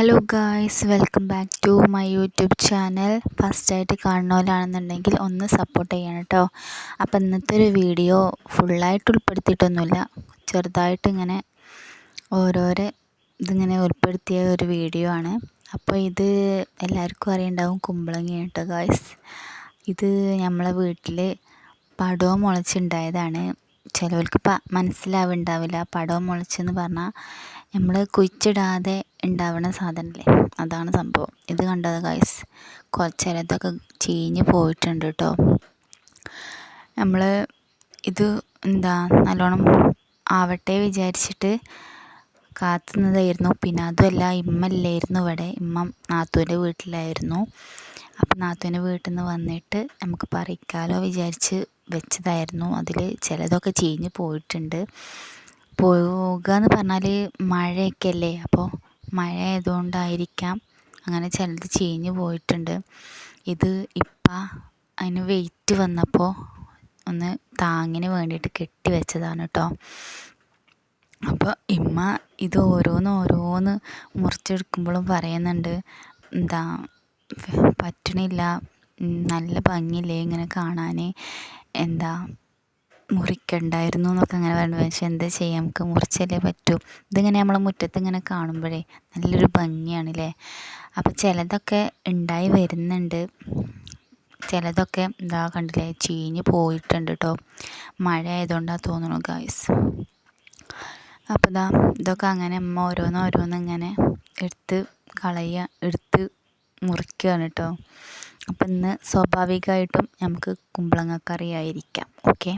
Hello guys welcome back to my YouTube channel ഫസ്റ്റായിട്ട് കാണുന്നവരാണെന്നുണ്ടെങ്കിൽ ഒന്ന് സപ്പോർട്ട് ചെയ്യണം കേട്ടോ അപ്പം ഇന്നത്തെ ഒരു വീഡിയോ ഫുള്ളായിട്ട് ഉൾപ്പെടുത്തിയിട്ടൊന്നുമില്ല. ചെറുതായിട്ട് ഇങ്ങനെ ഓരോരോ ഇതിങ്ങനെ ഉൾപ്പെടുത്തിയ ഒരു വീഡിയോ ആണ്. അപ്പോൾ ഇത് എല്ലാവർക്കും അറിയണ്ടാവും കുമ്പളങ്ങി കേട്ടോ ഗായ്സ് ഇത് നമ്മളെ വീട്ടിൽ പടവും മുളച്ചുണ്ടായതാണ്. ചിലവർക്ക് മനസ്സിലാവുണ്ടാവില്ല. പടവും മുളച്ചെന്ന് പറഞ്ഞാൽ നമ്മൾ കുഴിച്ചിടാതെ ഉണ്ടാവുന്ന സാധനമല്ലേ അതാണ് സംഭവം. ഇത് കണ്ടത് ഗൈസ് ചിലതൊക്കെ ചീഞ്ഞ് പോയിട്ടുണ്ട് കേട്ടോ നമ്മൾ ഇത് എന്താ നല്ലോണം ആവട്ടെ വിചാരിച്ചിട്ട് കാത്തുന്നതായിരുന്നു. പിന്നെ അതുമല്ല ഇമ്മല്ലായിരുന്നു ഇവിടെ. ഇമ്മ നാത്തൂന്റെ വീട്ടിലായിരുന്നു. അപ്പം നാത്തൂന്റെ വീട്ടിൽ നിന്ന് വന്നിട്ട് നമുക്ക് പറിക്കാലോ വിചാരിച്ച് വെച്ചതായിരുന്നു. അതിൽ ചിലതൊക്കെ ചീഞ്ഞ് പോയിട്ടുണ്ട്. പോകുക എന്ന് പറഞ്ഞാൽ മഴയൊക്കെ അല്ലേ അപ്പോൾ മഴ ആയതുകൊണ്ടായിരിക്കാം അങ്ങനെ ചിലത് ചീഞ്ഞ് പോയിട്ടുണ്ട്. ഇത് ഇപ്പം അതിന് വെയിറ്റ് വന്നപ്പോൾ ഒന്ന് താങ്ങിന് വേണ്ടിയിട്ട് കെട്ടി വെച്ചതാണ് കേട്ടോ അപ്പോൾ ഇമ്മ ഇത് ഓരോന്ന് ഓരോന്ന് മുറിച്ചെടുക്കുമ്പോഴും പറയുന്നുണ്ട് എന്താ പറ്റണില്ല നല്ല ഭംഗിയില്ലേ ഇങ്ങനെ കാണാൻ എന്താ മുറിക്കണ്ടായിരുന്നു എന്നൊക്കെ അങ്ങനെ പറഞ്ഞു. പക്ഷെ എന്താ ചെയ്യാം? നമുക്ക് മുറിച്ചല്ലേ പറ്റൂ. ഇതിങ്ങനെ നമ്മൾ മുറ്റത്ത് ഇങ്ങനെ കാണുമ്പോഴേ നല്ലൊരു ഭംഗിയാണല്ലേ? അപ്പോൾ ചിലതൊക്കെ ഉണ്ടായി വരുന്നുണ്ട്. ചിലതൊക്കെ എന്താ കണ്ടില്ലേ? ചീഞ്ഞ് പോയിട്ടുണ്ട് കേട്ടോ. മഴ ആയതുകൊണ്ടാണ് തോന്നുന്നു ഗായ്സ് അപ്പോൾ ഇതാ ഇതൊക്കെ അങ്ങനെ അമ്മ ഓരോന്ന് ഓരോന്ന് ഇങ്ങനെ എടുത്ത് കളയുക എടുത്ത് മുറിക്കുകയാണ് കേട്ടോ. അപ്പം ഇന്ന് സ്വാഭാവികമായിട്ടും നമുക്ക് കുമ്പളങ്ങക്കറി ആയിരിക്കാം ഓക്കെ.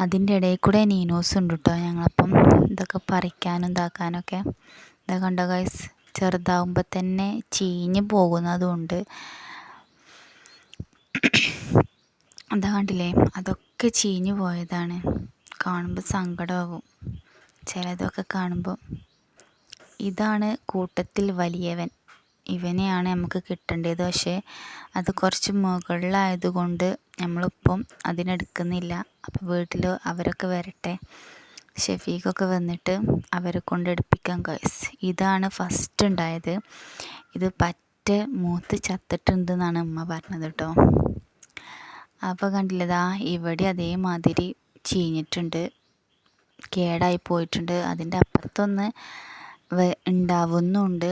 അതിന്റെ ഇടയിൽ കൂടെ നീനോസ് ഉണ്ട് കേട്ടോ ഞങ്ങളപ്പം ഇതൊക്കെ പറിക്കാനും ഇതാക്കാനൊക്കെ. ഇതാ കണ്ടോ ഗൈസ് ചെറുതാവുമ്പോൾ തന്നെ ചീഞ്ഞ് പോകുന്നതുകൊണ്ട് എന്താ കണ്ടില്ലേ? അതൊക്കെ ചീഞ്ഞ് പോയതാണ്. കാണുമ്പോൾ സങ്കടമാകും. ചിലതൊക്കെ കാണുമ്പോൾ ഇതാണ് കൂട്ടത്തിൽ വലിയവൻ. ഇവനെയാണ് നമുക്ക് കിട്ടേണ്ടത്. പക്ഷേ അത് കുറച്ച് മുകളിലായതുകൊണ്ട് നമ്മളിപ്പം അതിനെടുക്കുന്നില്ല. അപ്പോൾ വീട്ടിൽ അവരൊക്കെ വരട്ടെ. ഷെഫീഖൊക്കെ വന്നിട്ട് അവരെ കൊണ്ട് എടുപ്പിക്കാം ഇതാണ് ഫസ്റ്റ് ഉണ്ടായത്. ഇത് പറ്റ മൂത്ത് ചത്തിട്ടുണ്ടെന്നാണ് ഉമ്മ പറഞ്ഞത് കേട്ടോ. അപ്പോൾ കണ്ടില്ലതാ ഇവിടെ അതേമാതിരി ചീഞ്ഞിട്ടുണ്ട്. കേടായി പോയിട്ടുണ്ട്. അതിന്റെ അപ്പുറത്തൊന്ന് ഉണ്ടാവുന്നുണ്ട്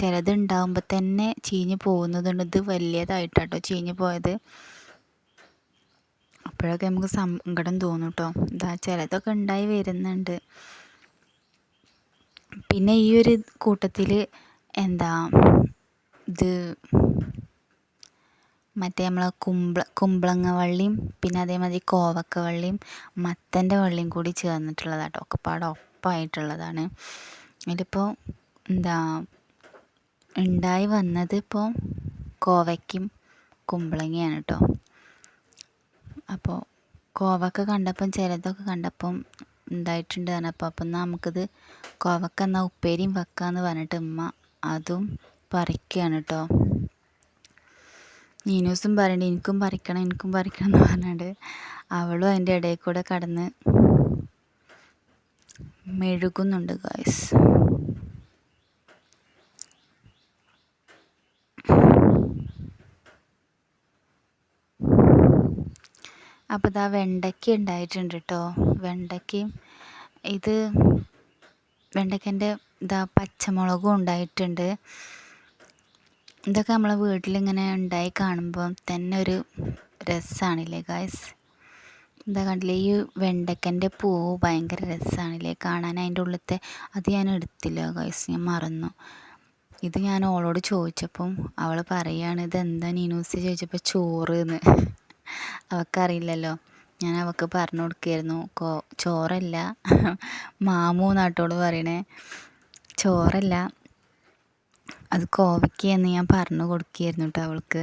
ചിലത് ഉണ്ടാവുമ്പോൾ തന്നെ ചീഞ്ഞ് പോകുന്നതുണ്ട്. ഇത് വലിയതായിട്ടാട്ടോ ചീഞ്ഞ് പോയത്. അപ്പോഴൊക്കെ നമുക്ക് സങ്കടം തോന്നും കേട്ടോ ഇതാ ചിലതൊക്കെ ഉണ്ടായി വരുന്നുണ്ട്. പിന്നെ ഈ ഒരു കൂട്ടത്തിൽ എന്താ ഇത് മറ്റേ നമ്മളെ കുമ്പള കുമ്പളങ്ങ വള്ളിയും പിന്നെ അതേമാതിരി കോവക്ക വള്ളിയും മത്തന്റെ വള്ളിയും കൂടി ചേർന്നിട്ടുള്ളതാട്ടോ. ഒക്കെ പാടെ ഒപ്പമായിട്ടുള്ളതാണ് ഇതിപ്പോൾ എന്താ ഉണ്ടായി വന്നത് ഇപ്പോൾ കോവയ്ക്കും കുമ്പളങ്ങയാണ് കേട്ടോ അപ്പോൾ കോവക്ക കണ്ടപ്പം ചിലതൊക്കെ കണ്ടപ്പം ഉണ്ടായിട്ടുണ്ട് പറഞ്ഞപ്പോൾ അപ്പം എന്നാൽ നമുക്കിത് കോവക്ക എന്നാൽ ഉപ്പേരിയും വെക്കാമെന്ന് പറഞ്ഞിട്ട് ഉമ്മ അതും പറിക്കുകയാണ് കേട്ടോ നീനൂസും പറയണ്ട എനിക്കും പറിക്കണം എനിക്കും പറിക്കണം എന്ന് പറഞ്ഞിട്ട് അവളും അതിന്റെ ഇടയിൽ കൂടെ കടന്ന് മെഴുകുന്നുണ്ട് ഗായ്സ് അപ്പോൾ ഇതാ വെണ്ടയ്ക്ക ഉണ്ടായിട്ടുണ്ട് കേട്ടോ വെണ്ടയ്ക്കയും ഇത് വെണ്ടയ്ക്കന്റെ ഇതാ പച്ചമുളകും ഉണ്ടായിട്ടുണ്ട്. ഇതൊക്കെ നമ്മളെ വീട്ടിലിങ്ങനെ ഉണ്ടായി കാണുമ്പോൾ തന്നെ ഒരു രസമാണില്ലേ ഗായ്സ് എന്താ കണ്ടില്ലേ? ഈ വെണ്ടക്കന്റെ പൂവ് ഭയങ്കര രസമാണല്ലേ കാണാൻ അതിന്റെ ഉള്ളിലത്തെ അത് ഞാൻ എടുത്തില്ല ഗൈസ് ഞാൻ മറന്നു. ഇത് ഞാൻ ഓളോട് ചോദിച്ചപ്പം അവൾ പറയുകയാണ് ഇതെന്താ നീനൂസ് ചോദിച്ചപ്പോൾ ചോറ് എന്ന് അവൾക്കറിയില്ലല്ലോ ഞാൻ അവൾക്ക് പറഞ്ഞു കൊടുക്കുകയായിരുന്നു കോ ചോറല്ല. മാമു നാട്ടോട് പറയണേ ചോറല്ല അത് കോവയ്ക്കെന്ന് ഞാൻ പറഞ്ഞു കൊടുക്കുകയായിരുന്നു കേട്ടോ അവൾക്ക്.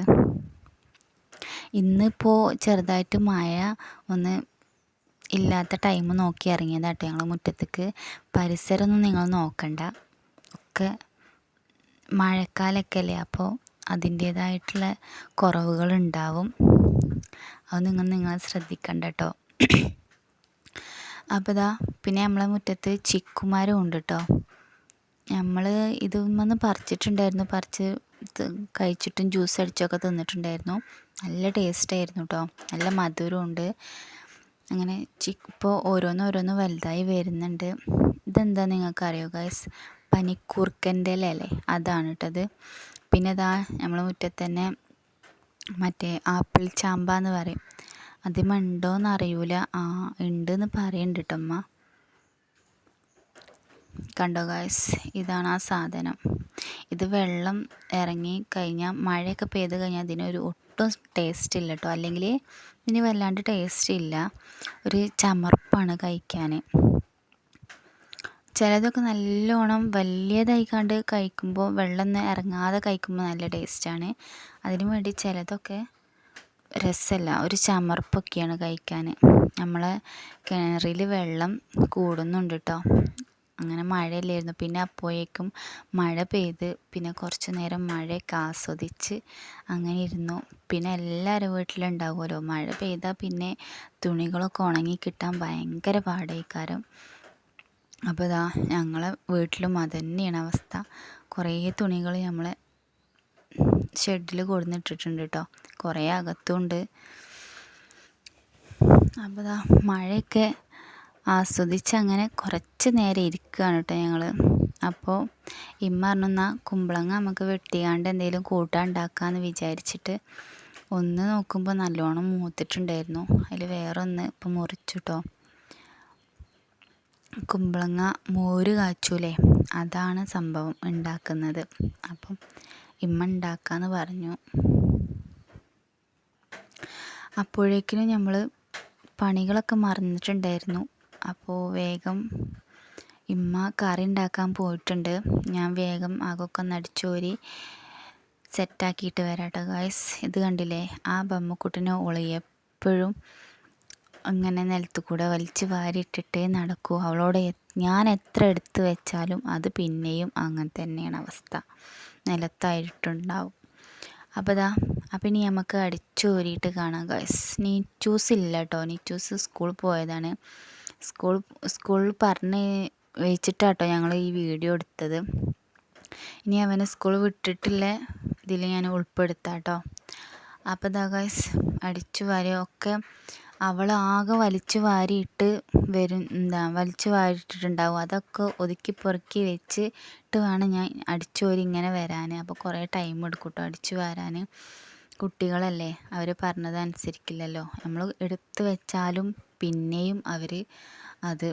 ഇന്നിപ്പോൾ ചെറുതായിട്ട് മഴ ഒന്ന് ഇല്ലാത്ത ടൈം നോക്കി ഇറങ്ങിയതാട്ടോ ഞങ്ങൾ മുറ്റത്തേക്ക്. പരിസരമൊന്നും നിങ്ങൾ നോക്കണ്ട. ഒക്കെ മഴക്കാലമൊക്കെ അല്ലേ? അപ്പോൾ അതിന്റേതായിട്ടുള്ള കുറവുകളുണ്ടാവും. അത് നിങ്ങൾ നിങ്ങൾ ശ്രദ്ധിക്കണ്ട കേട്ടോ അപ്പോൾ ഇതാ പിന്നെ നമ്മളെ മുറ്റത്ത് ചിക്കുമാരും ഉണ്ട് കേട്ടോ നമ്മൾ ഇതൊന്ന് പറിച്ചിട്ടുണ്ടായിരുന്നു. പറിച്ച് കഴിച്ചിട്ടും ജ്യൂസ് അടിച്ചൊക്കെ തിന്നിട്ടുണ്ടായിരുന്നു. നല്ല ടേസ്റ്റായിരുന്നു കേട്ടോ നല്ല മധുരമുണ്ട് അങ്ങനെ ചി ഇപ്പോൾ ഓരോന്നോരോന്ന് വലുതായി വരുന്നുണ്ട്. ഇതെന്താ നിങ്ങൾക്കറിയോ ഗൈസ് പനിക്കൂർക്കന്റെ ഇലയല്ലേ? അതാണ് കേട്ടത് പിന്നെ ഇതാ നമ്മൾ മുറ്റത്ത് തന്നെ മറ്റേ ആപ്പിൾ ചാമ്പ എന്ന് പറയും. അതിമുണ്ടോയെന്ന് അറിയൂല ആ ഉണ്ടെന്ന് പറയുന്നുണ്ട് കേട്ടോ അമ്മ കണ്ടോ ഗായ്സ് ഇതാണ് ആ സാധനം. ഇത് വെള്ളം ഇറങ്ങി കഴിഞ്ഞാൽ മഴയൊക്കെ പെയ്ത് കഴിഞ്ഞാൽ അതിനൊരു ഒട്ടും ടേസ്റ്റ് ഇല്ല കേട്ടോ അല്ലെങ്കിൽ ഇനി വല്ലാണ്ട് ടേസ്റ്റ് ഇല്ല. ഒരു ചമർപ്പാണ് കഴിക്കാൻ ചിലതൊക്കെ നല്ലോണം വലിയതായി കഴിക്കുമ്പോൾ വെള്ളം ഇറങ്ങാതെ കഴിക്കുമ്പോൾ നല്ല ടേസ്റ്റാണ് അതിനു വേണ്ടി ചിലതൊക്കെ രസമല്ല ഒരു ചമർപ്പൊക്കെയാണ് കഴിക്കാൻ നമ്മളെ കിണറിൽ വെള്ളം കൂടുന്നുണ്ട് കേട്ടോ അങ്ങനെ മഴയില്ലായിരുന്നു. പിന്നെ അപ്പോഴേക്കും മഴ പെയ്ത് പിന്നെ കുറച്ച് നേരം മഴയൊക്കെ ആസ്വദിച്ച് അങ്ങനെ ഇരുന്നു. പിന്നെ എല്ലാവരും വീട്ടിലുണ്ടാവുമല്ലോ. മഴ പെയ്താൽ പിന്നെ തുണികളൊക്കെ ഉണങ്ങി കിട്ടാൻ ഭയങ്കര പാടേക്കാരം അപ്പോൾ ഇതാ ഞങ്ങളെ വീട്ടിലും അത് തന്നെയാണ് അവസ്ഥ. കുറേ തുണികൾ നമ്മൾ ഷെഡിൽ കൊടുന്നിട്ടിട്ടുണ്ട് കേട്ടോ. കുറേ അകത്തുണ്ട്. അപ്പോൾ ഇതാ മഴയൊക്കെ ആസ്വദിച്ച് അങ്ങനെ കുറച്ച് നേരം ഇരിക്കുകയാണ് കേട്ടോ ഞങ്ങൾ അപ്പോൾ ഇമ്മ പറഞ്ഞു എന്നാൽ കുമ്പളങ്ങ നമുക്ക് വെട്ടിയാണ്ട് എന്തെങ്കിലും കൂട്ടാൻ ഉണ്ടാക്കാമെന്ന് വിചാരിച്ചിട്ട് ഒന്ന് നോക്കുമ്പോൾ നല്ലോണം മൂത്തിട്ടുണ്ടായിരുന്നു. അതിൽ വേറെ ഒന്ന് ഇപ്പം മുറിച്ചു കുമ്പളങ്ങ മോര് കാച്ചൂലേ? അതാണ് സംഭവം ഉണ്ടാക്കുന്നത്. അപ്പം ഇമ്മ ഉണ്ടാക്കാമെന്ന് പറഞ്ഞു. അപ്പോഴേക്കിനും നമ്മൾ പണികളൊക്കെ മറന്നിട്ടുണ്ടായിരുന്നു. അപ്പോൾ വേഗം ഇമ്മ കറി ഉണ്ടാക്കാൻ പോയിട്ടുണ്ട്. ഞാൻ വേഗം ആകൊക്കെ നടിച്ചോരി സെറ്റാക്കിയിട്ട് വരാം കേട്ടോ ഗായ്സ് ഇത് കണ്ടില്ലേ? ആ ബമ്മക്കുട്ടിനെ ഓൾ എപ്പോഴും അങ്ങനെ നിലത്ത് കൂടെ വലിച്ച് വാരിയിട്ടിട്ടേ നടക്കൂ. അവളോട് ഞാൻ എത്ര എടുത്തു വെച്ചാലും അത് പിന്നെയും അങ്ങനെ തന്നെയാണ് അവസ്ഥ. നിലത്തായിട്ടുണ്ടാവും. അപ്പോൾ ഇതാ അപ്പം ഇനി നമുക്ക് അടിച്ചോരിയിട്ട് കാണാം ഗൈസ് ചൂസ് ഇല്ല കേട്ടോ നീ ചൂസ് സ്കൂളിൽ പോയതാണ്. സ്കൂൾ സ്കൂളിൽ പറഞ്ഞ് വെച്ചിട്ടാട്ടോ ഞങ്ങൾ ഈ വീഡിയോ എടുത്തത്. ഇനി അവനെ സ്കൂൾ വിട്ടിട്ടില്ല. ഇതിൽ ഞാൻ ഉൾപ്പെടുത്താട്ടോ. അപ്പോൾ ഗൈസ് അടിച്ചു വാരിയൊക്കെ അവൾ ആകെ വലിച്ചു വാരിയിട്ട് വരും എന്താ വലിച്ചു വാരിയിട്ടിട്ടുണ്ടാവും അതൊക്കെ ഒതുക്കി പൊറുക്കി വെച്ചിട്ട് വേണം ഞാൻ അടിച്ചോരി ഇങ്ങനെ വരാൻ അപ്പോൾ കുറേ ടൈം എടുക്കും കേട്ടോ അടിച്ചു വാരാൻ കുട്ടികളല്ലേ അവർ പറഞ്ഞത് അനുസരിക്കില്ലല്ലോ നമ്മൾ എടുത്തു വെച്ചാലും പിന്നെയും അവർ അത്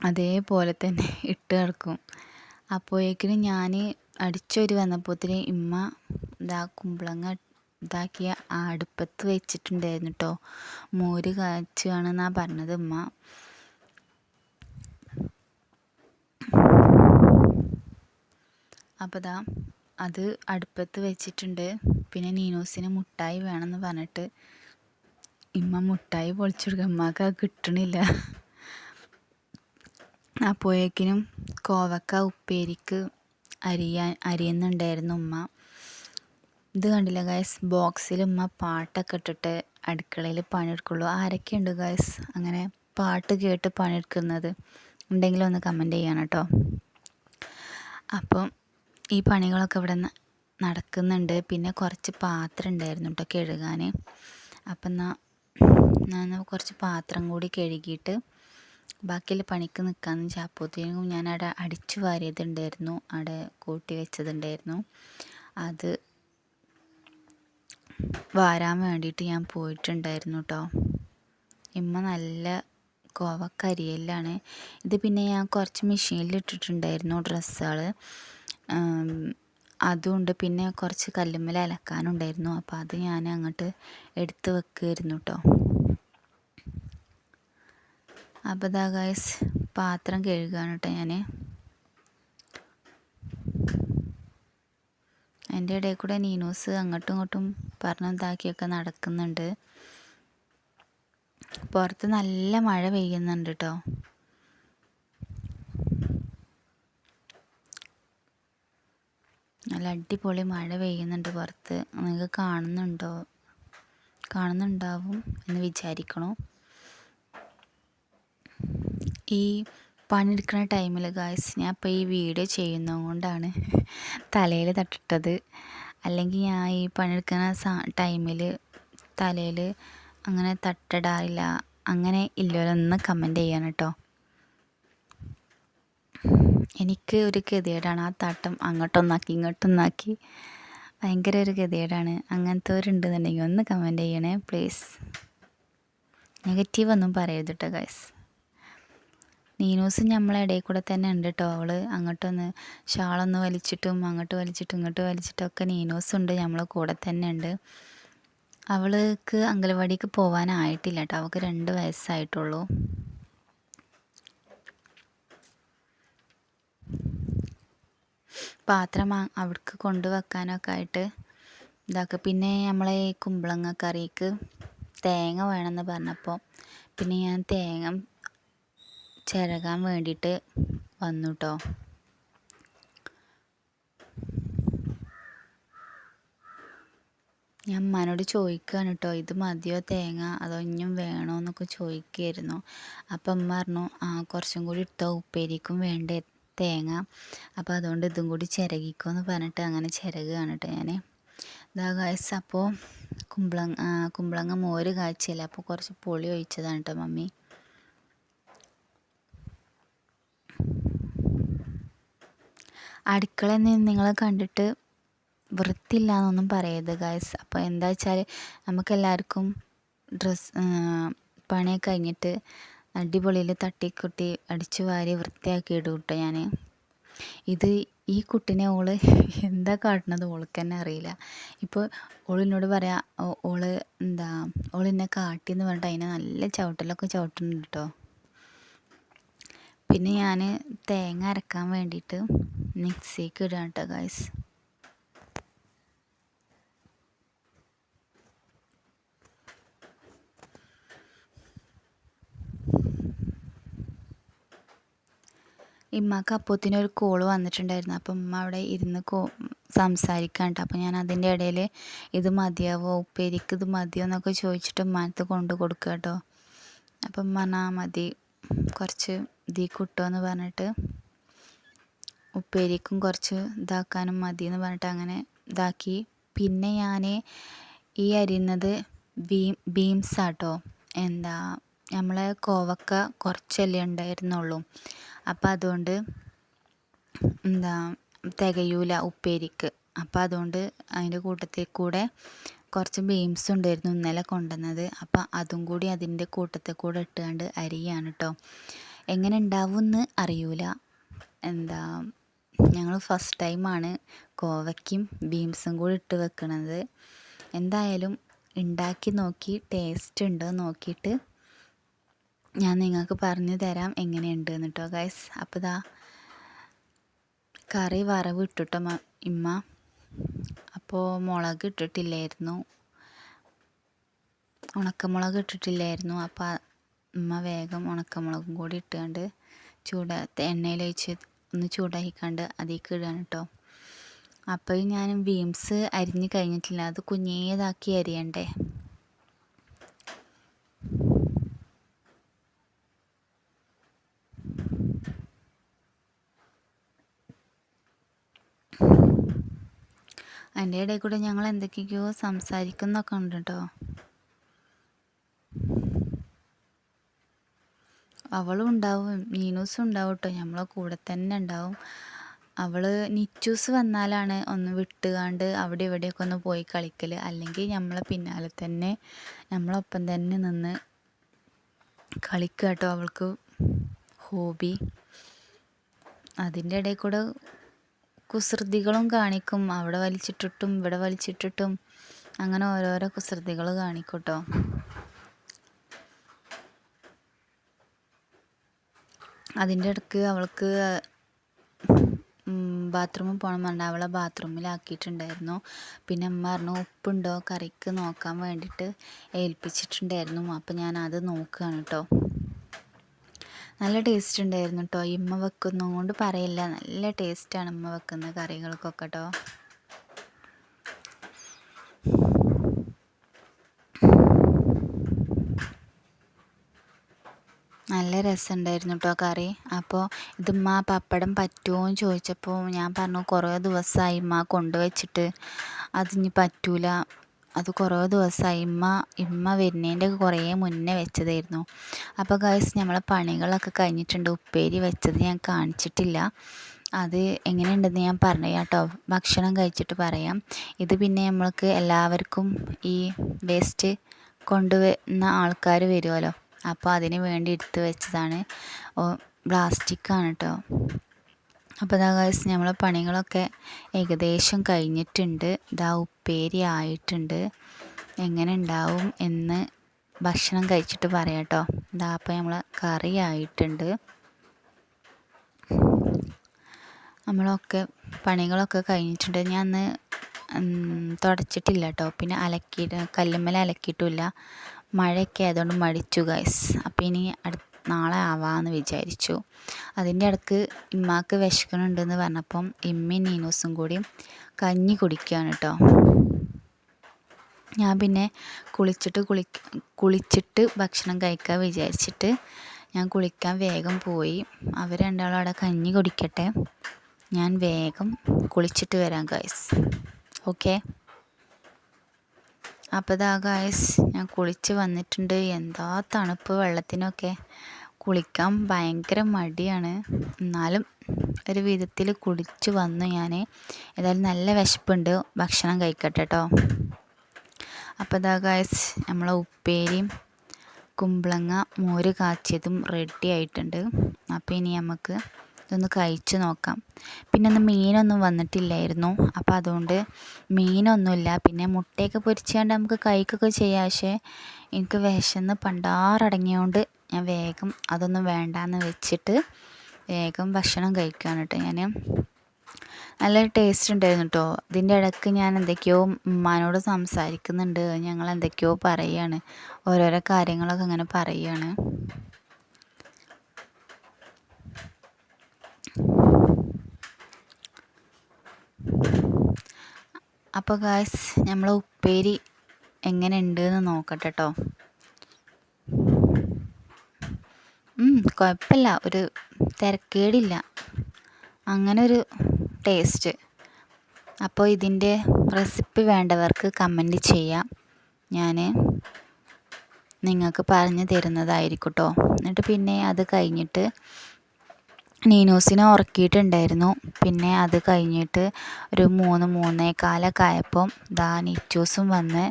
അതേപോലെ തന്നെ ഇട്ട് കിടക്കും അപ്പോഴേക്കിനും ഞാൻ അടിച്ചൊരു വന്നപ്പോത്തിനെ ഇമ്മ ഇതാ കുമ്പളങ്ങ ഇതാക്കിയ അടുപ്പത്ത് വെച്ചിട്ടുണ്ടായിരുന്നു കേട്ടോ മോര് കാച്ചുകയാണെന്നാണ് പറഞ്ഞത് ഉമ്മ അപ്പോൾ അത് അടുപ്പത്ത് വെച്ചിട്ടുണ്ട്. പിന്നെ നീനൂസിന് മുട്ടായി വേണമെന്ന് പറഞ്ഞിട്ട് ഇമ്മ മുട്ടായി പൊളിച്ചെടുക്കുക ഇമ്മക്ക് അത് കിട്ടണില്ല. അപ്പോഴേക്കിനും കോവക്ക ഉപ്പേരിക്ക് അരിയാൻ അരിയുന്നുണ്ടായിരുന്നു ഉമ്മ. ഇത് കണ്ടില്ല ഗായസ് ബോക്സിൽ ഉമ്മ പാട്ടൊക്കെ ഇട്ടിട്ട് അടുക്കളയിൽ പണിയെടുക്കുള്ളൂ. ആരൊക്കെയുണ്ട് ഗായസ് അങ്ങനെ പാട്ട് കേട്ട് പണിയെടുക്കുന്നത്. ഉണ്ടെങ്കിൽ ഒന്ന് കമന്റ് ചെയ്യണം കേട്ടോ. അപ്പം ഈ പണികളൊക്കെ ഇവിടെ നടക്കുന്നുണ്ട്. പിന്നെ കുറച്ച് പാത്രം ഉണ്ടായിരുന്നു കേട്ടോ കഴുകാൻ. അപ്പം എന്നാൽ കുറച്ച് പാത്രം കൂടി കഴുകിയിട്ട് ബാക്കിയുള്ള പണിക്ക് നിൽക്കാമെന്ന് ചാപ്പോത്തേനും ഞാൻ അവിടെ അടിച്ചു വാരിയതുണ്ടായിരുന്നു. അവിടെ കൂട്ടി വെച്ചതുണ്ടായിരുന്നു. അത് വാരാൻ വേണ്ടിയിട്ട് ഞാൻ പോയിട്ടുണ്ടായിരുന്നു കേട്ടോ ഇമ്മ നല്ല കോവക്കരിയലാണ് ഇത് പിന്നെ ഞാൻ കുറച്ച് മെഷീനിൽ ഇട്ടിട്ടുണ്ടായിരുന്നു ഡ്രസ്സുകൾ അതുകൊണ്ട് പിന്നെ കുറച്ച് കല്ലുമ്മൽ അലക്കാനുണ്ടായിരുന്നു. അപ്പോൾ അത് ഞാൻ അങ്ങോട്ട് എടുത്ത് വെക്കുമായിരുന്നു കേട്ടോ അപ്പോൾ ഇതാ ഗൈസ് പാത്രം കഴുകുകയാണ് കേട്ടോ ഞാൻ എന്റെ ഇടയിൽ കൂടെ നീനൂസ് അങ്ങോട്ടും ഇങ്ങോട്ടും പറഞ്ഞതാക്കിയൊക്കെ നടക്കുന്നുണ്ട്. പുറത്ത് നല്ല മഴ പെയ്യുന്നുണ്ട് കേട്ടോ നല്ല അടിപൊളി മഴ പെയ്യുന്നുണ്ട് പുറത്ത്. നിങ്ങൾക്ക് കാണുന്നുണ്ടോ? കാണുന്നുണ്ടാവും എന്ന് വിചാരിക്കണോ. ഈ പണിയെടുക്കുന്ന ടൈമിൽ ഗായ്സ് ഞാൻ ഇപ്പോൾ ഈ വീഡിയോ ചെയ്യുന്നത് കൊണ്ടാണ് തലയിൽ തട്ടിട്ടത്. അല്ലെങ്കിൽ ഞാൻ ഈ പണിയെടുക്കുന്ന ടൈമിൽ തലയിൽ അങ്ങനെ തട്ടിടാറില്ല അങ്ങനെ ഇല്ലല്ലോ കമന്റ് ചെയ്യണം കേട്ടോ എനിക്ക് ഒരു ഗതികേടാണ് ആ തട്ടം അങ്ങോട്ടൊന്നാക്കി ഇങ്ങോട്ടൊന്നാക്കി. ഭയങ്കര ഒരു ഗതികേടാണ്. അങ്ങനത്തെവരുണ്ടെന്നുണ്ടെങ്കിൽ ഒന്ന് കമന്റ് ചെയ്യണേ പ്ലീസ് നെഗറ്റീവ് ഒന്നും പറയരുത് കേട്ടോ ഗൈസ് നീനൂസ് നമ്മളെ ഇടയിൽ കൂടെ തന്നെ ഉണ്ട് കേട്ടോ അവൾ അങ്ങോട്ടൊന്ന് ഷാളൊന്ന് വലിച്ചിട്ടും അങ്ങോട്ട് വലിച്ചിട്ടും ഇങ്ങോട്ട് വലിച്ചിട്ടും ഒക്കെ നീനൂസ് ഉണ്ട് നമ്മളെ കൂടെ തന്നെ ഉണ്ട്. അവൾക്ക് അംഗനവാടിക്ക് പോകാനായിട്ടില്ല കേട്ടോ അവൾക്ക് രണ്ട് വയസ്സായിട്ടുള്ളൂ. പാത്രം അവിടേക്ക് കൊണ്ടുവെക്കാനൊക്കെ ആയിട്ട് ഇതാക്കുക പിന്നെ നമ്മളെ ഈ കുമ്പളങ്ങ കറിക്ക് തേങ്ങ വേണമെന്ന് പറഞ്ഞപ്പോൾ പിന്നെ ഞാൻ തേങ്ങ ചിരകാൻ വേണ്ടിയിട്ട് വന്നു കേട്ടോ ഞാൻ അമ്മനോട് ചോദിക്കുകയാണ് കേട്ടോ ഇത് മതിയോ തേങ്ങ? അതോ ഇനിയും വേണോ? എന്നൊക്കെ ചോദിക്കുകയായിരുന്നു അപ്പം അമ്മ പറഞ്ഞു ആ കുറച്ചും കൂടി ഇട്ടോ ഉപ്പേരിക്കും വേണ്ടേ തേങ്ങ. അപ്പോൾ അതുകൊണ്ട് ഇതും കൂടി ചിരകിക്കോ എന്ന് പറഞ്ഞിട്ട് അങ്ങനെ ചിരകുകയാണ് കേട്ടോ ഞാൻ ഇതാ കായസ് അപ്പോൾ കുമ്പളങ്ങ കുമ്പളങ്ങ മോര് കാച്ചില്ല? അപ്പോൾ കുറച്ച് പൊളി ഒഴിച്ചതാണ് കേട്ടോ മമ്മി. അടുക്കളയിൽ നിന്ന് നിങ്ങൾ കണ്ടിട്ട് വൃത്തിയില്ല എന്നൊന്നും പറയരുത് ഗായ്സ് അപ്പോൾ എന്താ വെച്ചാൽ നമുക്കെല്ലാവർക്കും ഡ്രസ്സ് പണിയൊക്കെ കഴിഞ്ഞിട്ട് അടിപൊളിയിൽ തട്ടിക്കുട്ടി അടിച്ചു വാരി വൃത്തിയാക്കി ഇടും കേട്ടോ ഞാൻ ഇത് ഈ കുട്ടിനെ ഓൾ എന്താ കാട്ടണത് ഓൾക്ക് തന്നെ അറിയില്ല. ഇപ്പോൾ ഓളിനോട് പറയാം ഓൾ എന്താ ഓളിന്നെ കാട്ടിയെന്ന് പറഞ്ഞിട്ട് അതിനെ നല്ല ചവിട്ടലൊക്കെ ചവിട്ടുന്നുണ്ട് കേട്ടോ പിന്നെ ഞാൻ തേങ്ങ അരക്കാൻ വേണ്ടിയിട്ട് മിക്സിക്ക് ഇടാം കേട്ടോ ഗൈസ് ഇമ്മക്ക് അപ്പത്തിനൊരു കോൾ വന്നിട്ടുണ്ടായിരുന്നു. അപ്പം ഉമ്മ അവിടെ ഇരുന്ന് കോ സംസാരിക്കാണ്ട് അപ്പം ഞാൻ അതിന്റെ ഇടയിൽ ഇത് മതിയാവോ? ഉപ്പേരിക്ക് ഇത് മതിയോ എന്നൊക്കെ ചോദിച്ചിട്ട് ഉമ്മാനത്ത് കൊണ്ട് കൊടുക്കുക കേട്ടോ. അപ്പം ഉമ്മ മതി. കുറച്ച് ഇതീ കിട്ടുമെന്ന് പറഞ്ഞിട്ട് ഉപ്പേരിക്കും കുറച്ച് ഇതാക്കാനും മതി എന്ന് പറഞ്ഞിട്ട് അങ്ങനെ ഇതാക്കി. പിന്നെ ഞാൻ ഈ അരിയുന്നത് ബീം ബീംസാട്ടോ എന്താ നമ്മളെ കോവക്ക കുറച്ചല്ലേ ഉണ്ടായിരുന്നുള്ളൂ. അപ്പം അതുകൊണ്ട് എന്താ തികയൂല ഉപ്പേരിക്ക്. അപ്പം അതുകൊണ്ട് അതിന്റെ കൂട്ടത്തിൽ കൂടെ കുറച്ച് ബീംസ് ഉണ്ടായിരുന്നു ഇന്നലെ കൊണ്ടുവന്നത്. അപ്പം അതും കൂടി അതിന്റെ കൂട്ടത്തിൽ കൂടെ ഇട്ടുകൊണ്ട് അരിയാണ് കേട്ടോ എങ്ങനെ ഉണ്ടാവും എന്ന് അറിയൂല. എന്താ ഞങ്ങൾ ഫസ്റ്റ് ടൈമാണ് കോവയ്ക്കും ബീൻസും കൂടി ഇട്ട് വെക്കണത്. എന്തായാലും ഉണ്ടാക്കി നോക്കി ടേസ്റ്റ് ഉണ്ടോ നോക്കിയിട്ട് ഞാൻ നിങ്ങൾക്ക് പറഞ്ഞു തരാം എങ്ങനെയുണ്ട് എന്നിട്ടോ ഗൈസ് അപ്പോൾ ഇതാ കറി വറവ് ഇട്ടിട്ടോ ഇമ്മ? അപ്പോൾ മുളക് ഇട്ടിട്ടില്ലായിരുന്നു. ഉണക്കമുളക് ഇട്ടിട്ടില്ലായിരുന്നു. അപ്പോൾ ഉമ്മ വേഗം ഉണക്കമുളകും കൂടി ഇട്ടുകൊണ്ട് ചൂട എണ്ണയിൽ ഒന്ന് ചൂടാക്കിക്കാണ്ട് അതിലേക്ക് ഇടുകയാണ് കേട്ടോ അപ്പോൾ ഞാൻ ബീംസ് അരിഞ്ഞ് കഴിഞ്ഞിട്ടില്ല. അത് കുഞ്ഞേതാക്കി അരിയണ്ടേ. അതിന്റെ ഇടയിൽ കൂടെ ഞങ്ങൾ എന്തൊക്കെയൊക്കെയോ സംസാരിക്കുന്നൊക്കെ ഉണ്ട് കേട്ടോ അവളും ഉണ്ടാവും മീനൂസും ഉണ്ടാവും കേട്ടോ നമ്മളെ കൂടെ തന്നെ ഉണ്ടാവും. അവൾ നിച്ചൂസ് വന്നാലാണ് ഒന്ന് വിട്ടുകാണ്ട് അവിടെ ഇവിടെയൊക്കെ ഒന്ന് പോയി കളിക്കൽ അല്ലെങ്കിൽ നമ്മളെ പിന്നാലെ തന്നെ നമ്മളൊപ്പം തന്നെ നിന്ന് കളിക്കുക കേട്ടോ അവൾക്ക് ഹോബി. അതിന്റെ ഇടയിൽ കൂടെ കുസൃതികളും കാണിക്കും. അവിടെ വലിച്ചിട്ടിട്ടും ഇവിടെ വലിച്ചിട്ടിട്ടും. അങ്ങനെ ഓരോരോ കുസൃതികൾ കാണിക്കും അതിന്റെ ഇടയ്ക്ക് അവൾക്ക് ബാത്റൂമിൽ പോകണം പറഞ്ഞാൽ അവളെ ബാത്റൂമിലാക്കിയിട്ടുണ്ടായിരുന്നു. പിന്നെ അമ്മ പറഞ്ഞു ഉപ്പുണ്ടോ? കറിക്ക് നോക്കാൻ വേണ്ടിയിട്ട് ഏൽപ്പിച്ചിട്ടുണ്ടായിരുന്നു. അപ്പം ഞാൻ അത് നോക്കുകയാണ് കേട്ടോ നല്ല ടേസ്റ്റ് ഉണ്ടായിരുന്നു കേട്ടോ ഇമ്മ വെക്കുന്നതുകൊണ്ട് കൊണ്ട് പറയില്ല. നല്ല ടേസ്റ്റാണ് ഇമ്മ വെക്കുന്ന കറികൾക്കൊക്കെ കേട്ടോ നല്ല രസമുണ്ടായിരുന്നു കേട്ടോ കറി. അപ്പോൾ ഇത് ഉമ്മ പപ്പടം പറ്റുമോ എന്ന് ചോദിച്ചപ്പോൾ ഞാൻ പറഞ്ഞു കുറേ ദിവസമായി ഉമ്മ കൊണ്ടുവച്ചിട്ട്. അതിനി പറ്റൂല. അത് കുറേ ദിവസമായി ഇമ്മ ഇമ്മ വരുന്നതിന്റെ കുറേ മുന്നേ വെച്ചതായിരുന്നു. അപ്പോൾ ഗൈസ് നമ്മളെ പണികളൊക്കെ കഴിഞ്ഞിട്ടുണ്ട്. ഉപ്പേരി വെച്ചത് ഞാൻ കാണിച്ചിട്ടില്ല. അത് എങ്ങനെയുണ്ടെന്ന് ഞാൻ പറഞ്ഞു കേട്ടോ ഭക്ഷണം കഴിച്ചിട്ട് പറയാം. ഇത് പിന്നെ നമ്മൾക്ക് എല്ലാവർക്കും ഈ വേസ്റ്റ് കൊണ്ടുവന്ന ആൾക്കാർ വരുമല്ലോ അപ്പോൾ അതിന് വേണ്ടി എടുത്ത് വെച്ചതാണ്. ഓ പ്ലാസ്റ്റിക്കാണ് കേട്ടോ അപ്പോൾ ഇതാ ഗൈസ് നമ്മളെ പണികളൊക്കെ ഏകദേശം കഴിഞ്ഞിട്ടുണ്ട്. ഇതാ ഉപ്പേരി ആയിട്ടുണ്ട്. എങ്ങനെ ഉണ്ടാവും എന്ന് ഭക്ഷണം കഴിച്ചിട്ട് പറയാം കേട്ടോ ഇതാ അപ്പോൾ നമ്മൾ കറി ആയിട്ടുണ്ട്. നമ്മളൊക്കെ പണികളൊക്കെ കഴിഞ്ഞിട്ടുണ്ട്. ഞാൻ അന്ന് തുടച്ചിട്ടില്ല കേട്ടോ പിന്നെ അലക്കിയിട്ട് കല്ലുമ്മൽ അലക്കിയിട്ടുമില്ല മഴയൊക്കെ ആയതുകൊണ്ട് മടിച്ചു ഗൈസ് അപ്പോൾ ഇനി അടുത്ത നാളെ ആവാമെന്ന് വിചാരിച്ചു. അതിന്റെ ഇടയ്ക്ക് ഇമ്മാക്ക് വിശക്കണുണ്ടെന്ന് പറഞ്ഞപ്പം ഇമ്മയും നീനൂസും കൂടി കഞ്ഞി കുടിക്കുകയാണ് കേട്ടോ ഞാൻ പിന്നെ കുളിച്ചിട്ട് കുളി കുളിച്ചിട്ട് ഭക്ഷണം കഴിക്കാൻ വിചാരിച്ചിട്ട് ഞാൻ കുളിക്കാൻ വേഗം പോയി. അവർ രണ്ടാളും അവിടെ കഞ്ഞി കുടിക്കട്ടെ. ഞാൻ വേഗം കുളിച്ചിട്ട് വരാം ഗൈസ് ഓക്കെ അപ്പോൾ ഇതാ ഗായ്സ് ഞാൻ കുളിച്ച് വന്നിട്ടുണ്ട്. എന്താ തണുപ്പ് വെള്ളത്തിനൊക്കെ. കുളിക്കാൻ ഭയങ്കര മടിയാണ്. എന്നാലും ഒരു വിധത്തിൽ കുളിച്ച് വന്നു ഞാൻ ഏതായാലും നല്ല വിശപ്പുണ്ട്. ഭക്ഷണം കഴിക്കട്ടെ കേട്ടോ അപ്പോൾ ഇതാ ഗായ്സ് നമ്മളെ ഉപ്പേരിയും കുമ്പളങ്ങ മോര് കാച്ചിയതും റെഡി ആയിട്ടുണ്ട്. അപ്പോൾ ഇനി നമുക്ക് ഇതൊന്ന് കഴിച്ച് നോക്കാം. പിന്നെ ഒന്ന് മീനൊന്നും വന്നിട്ടില്ലായിരുന്നു. അപ്പോൾ അതുകൊണ്ട് മീനൊന്നുമില്ല പിന്നെ മുട്ടയൊക്കെ പൊരിച്ചാണ്ട് നമുക്ക് കഴിക്കൊക്കെ ചെയ്യാം. പക്ഷേ എനിക്ക് വിശന്ന് പണ്ടാറടങ്ങിയോണ്ട് ഞാൻ വേഗം അതൊന്നും വേണ്ടാന്ന് വെച്ചിട്ട് വേഗം ഭക്ഷണം കഴിക്കുകയാണ് കേട്ടോ ഞാൻ നല്ല ടേസ്റ്റ് ഉണ്ടായിരുന്നു കേട്ടോ ഇതിന്റെ ഇടയ്ക്ക് ഞാൻ എന്തൊക്കെയോ ഉമ്മാനോട് സംസാരിക്കുന്നുണ്ട്. ഞങ്ങൾ എന്തൊക്കെയോ പറയുകയാണ് ഓരോരോ കാര്യങ്ങളൊക്കെ അങ്ങനെ പറയുകയാണ് അപ്പോൾ ഗായ്സ് നമ്മൾ ഉപ്പേരി എങ്ങനെ ഉണ്ട് എന്ന് നോക്കട്ടെ കേട്ടോ കുഴപ്പമില്ല ഒരു തിരക്കേടില്ല. അങ്ങനെ ഒരു ടേസ്റ്റ് അപ്പോൾ ഇതിന്റെ റെസിപ്പി വേണ്ടവർക്ക് കമന്റ് ചെയ്യാം. ഞാൻ നിങ്ങൾക്ക് പറഞ്ഞു തരുന്നതായിരിക്കും കേട്ടോ എന്നിട്ട് പിന്നെ അത് കഴിഞ്ഞിട്ട് നീനൂസിനെ ഉറക്കിയിട്ടുണ്ടായിരുന്നു. പിന്നെ അത് കഴിഞ്ഞിട്ട് ഒരു മൂന്ന് മൂന്നേ കാലൊക്കെ ആയപ്പം ദാ നിച്ചൂസും വന്ന്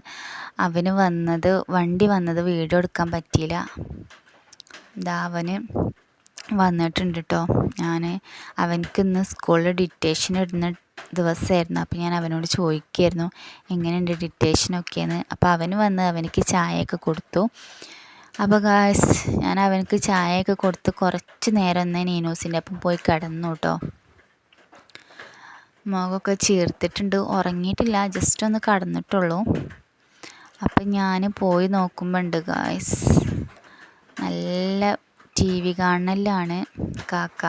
അവന് വന്നത് വണ്ടി വന്നത് വീഡിയോ എടുക്കാൻ പറ്റിയില്ല. ദാ അവന് വന്നിട്ടുണ്ട് കേട്ടോ ഞാൻ അവനക്ക് ഇന്ന് സ്കൂളിൽ ഡിറ്റേഷൻ ഇടുന്ന ദിവസമായിരുന്നു. അപ്പോൾ ഞാൻ അവനോട് ചോദിക്കുമായിരുന്നു എങ്ങനെയുണ്ട് ഡിറ്റേഷനൊക്കെയെന്ന് അപ്പോൾ അവന് വന്ന് അവനക്ക് ചായയൊക്കെ കൊടുത്തു. അപ്പോൾ ഗായ്സ് ഞാൻ അവനക്ക് ചായയൊക്കെ കൊടുത്ത് കുറച്ച് നേരം ഒന്ന് നീനൂസിന്റെ ഒപ്പം പോയി കിടന്നു കേട്ടോ മുഖമൊക്കെ ചീർത്തിട്ടുണ്ട്. ഉറങ്ങിയിട്ടില്ല ജസ്റ്റ് ഒന്ന് കടന്നിട്ടുള്ളൂ. അപ്പം ഞാൻ പോയി നോക്കുമ്പോൾ ഉണ്ട് ഗായ്സ് നല്ല ടി വി കാണലാണ് കാക്ക.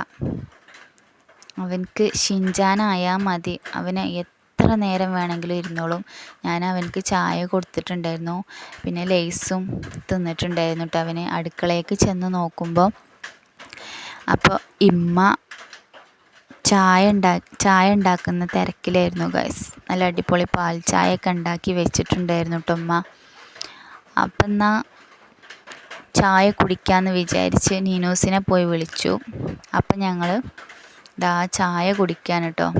അവനക്ക് ഷിൻജാനായാൽ മതി. അവന് എത്ര നേരം വേണമെങ്കിലും ഇരുന്നോളും. ഞാൻ അവനക്ക് ചായ കൊടുത്തിട്ടുണ്ടായിരുന്നു. പിന്നെ ലേസും തിന്നിട്ടുണ്ടായിരുന്നു കേട്ടോ അവന്. അടുക്കളയ്ക്ക് ചെന്ന് നോക്കുമ്പോൾ അപ്പോൾ ഇമ്മ ചായ ഉണ്ടാ ചായ ഉണ്ടാക്കുന്ന തിരക്കിലായിരുന്നു ഗൈസ് നല്ല അടിപൊളി പാൽ ചായയൊക്കെ ഉണ്ടാക്കി വെച്ചിട്ടുണ്ടായിരുന്നു കേട്ടോ ഉമ്മ അപ്പം എന്നാൽ ചായ കുടിക്കാമെന്ന് വിചാരിച്ച് നീനൂസിനെ പോയി വിളിച്ചു. അപ്പം ഞങ്ങൾ ദാ ചായ കുടിക്കാൻ കേട്ടോ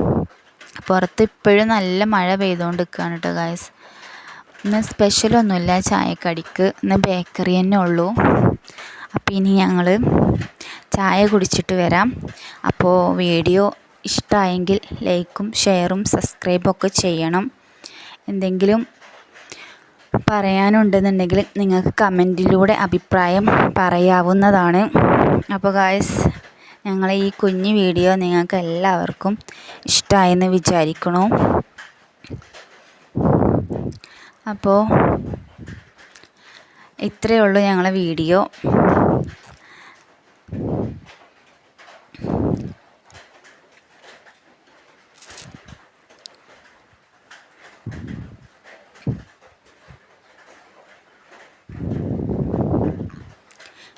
പുറത്ത് ഇപ്പോഴും നല്ല മഴ പെയ്തുകൊണ്ട് നിൽക്കുകയാണ് കേട്ടോ ഗായ്സ് ഇന്ന് സ്പെഷ്യലൊന്നുമില്ല ചായക്കടിക്ക്. ഇന്ന് ബേക്കറി തന്നെ ഉള്ളൂ. അപ്പോൾ ഇനി ഞങ്ങൾ ചായ കുടിച്ചിട്ട് വരാം. അപ്പോൾ വീഡിയോ ഇഷ്ടമായെങ്കിൽ ലൈക്കും ഷെയറും സബ്സ്ക്രൈബും ഒക്കെ ചെയ്യണം. എന്തെങ്കിലും പറയാനുണ്ടെന്നുണ്ടെങ്കിൽ നിങ്ങൾക്ക് കമന്റിലൂടെ അഭിപ്രായം പറയാവുന്നതാണ്. അപ്പോൾ ഗായ്സ് ഞങ്ങളെ ഈ കുഞ്ഞു വീഡിയോ നിങ്ങൾക്ക് എല്ലാവർക്കും ഇഷ്ടമായെന്ന് വിചാരിക്കണു. അപ്പോൾ ഇത്രയേ ഉള്ളൂ ഞങ്ങളെ വീഡിയോ.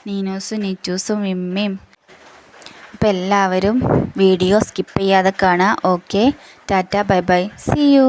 നീനൂസും നിറ്റൂസും വിമ്മിയും അപ്പോൾ എല്ലാവരും വീഡിയോ സ്കിപ്പ് ചെയ്യാതെ കാണുക. Okay. Ta-ta bye bye. See you